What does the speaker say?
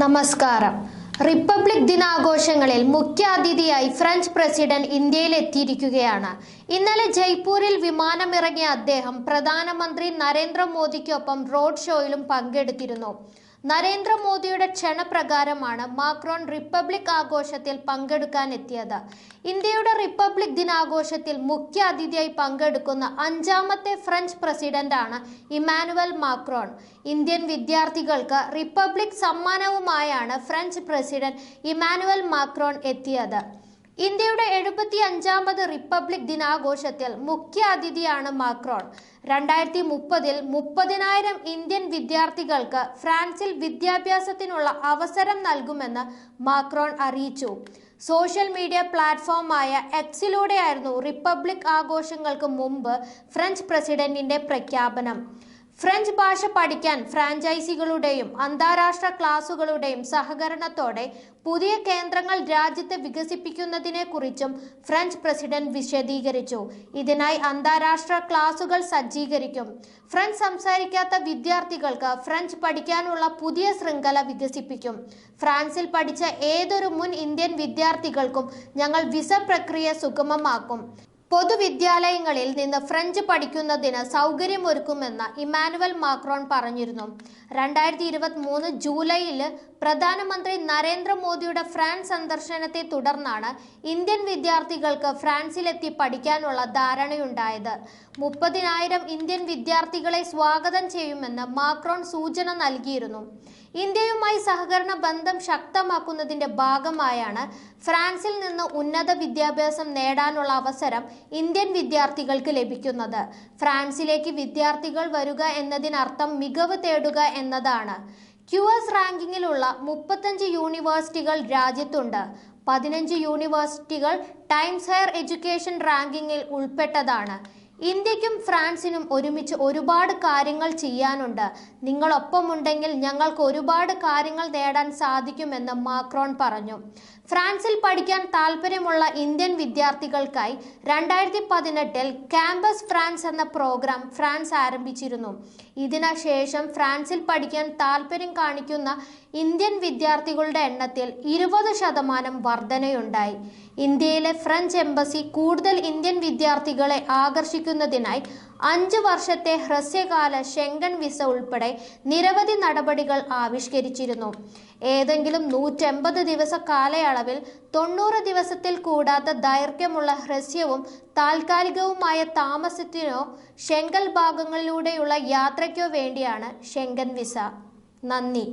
നമസ്കാരം. റിപ്പബ്ലിക് ദിനാഘോഷങ്ങളിൽ മുഖ്യാതിഥിയായി French president ഇന്ത്യയിൽ എത്തിയിരിക്കുകയാണ് ഇന്നലെ ജയ്പൂരിൽ വിമാനമിറങ്ങിയ അദ്ദേഹം പ്രധാനമന്ത്രി നരേന്ദ്രമോദിക്കൊപ്പം റോഡ് ഷോയിലും പങ്കെടുത്തിരുന്നു. നരേന്ദ്രമോദിയുടെ ക്ഷണപ്രകാരമാണ് മാക്രോൺ റിപ്പബ്ലിക് ആഘോഷത്തിൽ പങ്കെടുക്കാൻ എത്തിയത് ഇന്ത്യയുടെ റിപ്പബ്ലിക് ദിനാഘോഷത്തിൽ മുഖ്യ അതിഥിയായി പങ്കെടുക്കുന്ന അഞ്ചാമത്തെ ഫ്രഞ്ച് പ്രസിഡന്റാണ് ഇമാനുവൽ മാക്രോൺ. ഇന്ത്യൻ വിദ്യാർത്ഥികൾക്ക് റിപ്പബ്ലിക് സമ്മാനവുമായാണ് ഫ്രഞ്ച് പ്രസിഡന്റ് ഇമാനുവൽ മാക്രോൺ എത്തിയത്. ഇന്ത്യയുടെ എഴുപത്തി അഞ്ചാമത് റിപ്പബ്ലിക് ദിനാഘോഷത്തിൽ മുഖ്യ അതിഥിയാണ് മാക്രോൺ. രണ്ടായിരത്തി മുപ്പതിൽ മുപ്പതിനായിരം ഇന്ത്യൻ വിദ്യാർത്ഥികൾക്ക് ഫ്രാൻസിൽ വിദ്യാഭ്യാസത്തിനുള്ള അവസരം നൽകുമെന്ന് മാക്രോൺ അറിയിച്ചു. സോഷ്യൽ മീഡിയ പ്ലാറ്റ്ഫോമായ എക്സിലൂടെയായിരുന്നു റിപ്പബ്ലിക് ആഘോഷങ്ങൾക്ക് മുമ്പ് ഫ്രഞ്ച് പ്രസിഡന്റിന്റെ പ്രഖ്യാപനം. ഫ്രഞ്ച് ഭാഷ പഠിക്കാൻ ഫ്രാഞ്ചൈസികളുടെയും അന്താരാഷ്ട്ര ക്ലാസുകളുടെയും സഹകരണത്തോടെ പുതിയ കേന്ദ്രങ്ങൾ രാജ്യത്ത് വികസിപ്പിക്കുന്നതിനെ കുറിച്ചും ഫ്രഞ്ച് പ്രസിഡന്റ് വിശദീകരിച്ചു. ഇതിനായി അന്താരാഷ്ട്ര ക്ലാസുകൾ സജ്ജീകരിക്കും. ഫ്രഞ്ച് സംസാരിക്കാത്ത വിദ്യാർത്ഥികൾക്ക് ഫ്രഞ്ച് പഠിക്കാനുള്ള പുതിയ ശൃംഖല വികസിപ്പിക്കും. ഫ്രാൻസിൽ പഠിച്ച ഏതൊരു മുൻ ഇന്ത്യൻ വിദ്യാർത്ഥികൾക്കും ഞങ്ങൾ വിസ പ്രക്രിയ സുഗമമാക്കും. പൊതുവിദ്യാലയങ്ങളിൽ നിന്ന് ഫ്രഞ്ച് പഠിക്കുന്നതിന് സൗകര്യമൊരുക്കുമെന്ന് ഇമാനുവൽ മാക്രോൺ പറഞ്ഞിരുന്നു. രണ്ടായിരത്തി ഇരുപത്തി മൂന്ന് ജൂലൈയിൽ പ്രധാനമന്ത്രി നരേന്ദ്രമോദിയുടെ ഫ്രാൻസ് സന്ദർശനത്തെ തുടർന്നാണ് ഇന്ത്യൻ വിദ്യാർത്ഥികൾക്ക് ഫ്രാൻസിലെത്തി പഠിക്കാനുള്ള ധാരണയുണ്ടായത്. മുപ്പതിനായിരം ഇന്ത്യൻ വിദ്യാർത്ഥികളെ സ്വാഗതം ചെയ്യുമെന്ന് മാക്രോൺ സൂചന നൽകിയിരുന്നു. ഇന്ത്യയുമായി സഹകരണ ബന്ധം ശക്തമാക്കുന്നതിന്റെ ഭാഗമായാണ് ഫ്രാൻസിൽ നിന്ന് ഉന്നത വിദ്യാഭ്യാസം നേടാനുള്ള അവസരം ഇന്ത്യൻ വിദ്യാർത്ഥികൾക്ക് ലഭിക്കുന്നത്. ഫ്രാൻസിലേക്ക് വിദ്യാർത്ഥികൾ വരിക എന്നതിനർത്ഥം മികവ് തേടുക എന്നതാണ്. ക്യു എസ് റാങ്കിങ്ങിലുള്ള മുപ്പത്തഞ്ച് യൂണിവേഴ്സിറ്റികൾ രാജ്യത്തുണ്ട്. പതിനഞ്ച് യൂണിവേഴ്സിറ്റികൾ ടൈംസ് ഹയർ എഡ്യൂക്കേഷൻ റാങ്കിങ്ങിൽ ഉൾപ്പെട്ടതാണ്. ഇന്ത്യക്കും ഫ്രാൻസിനും ഒരുമിച്ച് ഒരുപാട് കാര്യങ്ങൾ ചെയ്യാനുണ്ട്. നിങ്ങളൊപ്പമുണ്ടെങ്കിൽ ഞങ്ങൾക്ക് ഒരുപാട് കാര്യങ്ങൾ നേടാൻ സാധിക്കുമെന്ന് മാക്രോൺ പറഞ്ഞു. ഫ്രാൻസിൽ പഠിക്കാൻ താല്പര്യമുള്ള ഇന്ത്യൻ വിദ്യാർത്ഥികൾക്കായി രണ്ടായിരത്തി പതിനെട്ടിൽ ക്യാമ്പസ് ഫ്രാൻസ് എന്ന പ്രോഗ്രാം ഫ്രാൻസ് ആരംഭിച്ചിരുന്നു. ഇതിനുശേഷം ഫ്രാൻസിൽ പഠിക്കാൻ താല്പര്യം കാണിക്കുന്ന ഇന്ത്യൻ വിദ്യാർത്ഥികളുടെ എണ്ണത്തിൽ ഇരുപത് ശതമാനം വർധനയുണ്ടായി. ഇന്ത്യയിലെ ഫ്രഞ്ച് എംബസി കൂടുതൽ ഇന്ത്യൻ വിദ്യാർത്ഥികളെ ആകർഷിക്കുന്നതിനായി അഞ്ച് വർഷത്തെ ഹ്രസ്യകാല ഷെങ്കൻ വിസ ഉൾപ്പെടെ നിരവധി നടപടികൾ ആവിഷ്കരിച്ചിരുന്നു. ഏതെങ്കിലും നൂറ്റമ്പത് ദിവസ കാലയളവിൽ തൊണ്ണൂറ് ദിവസത്തിൽ കൂടാത്ത ദൈർഘ്യമുള്ള ഹ്രസ്യവും താൽക്കാലികവുമായ താമസത്തിനോ ഷെങ്കൽ ഭാഗങ്ങളിലൂടെയുള്ള യാത്രയ്ക്കോ വേണ്ടിയാണ് ഷെങ്കൻ വിസ. നന്ദി.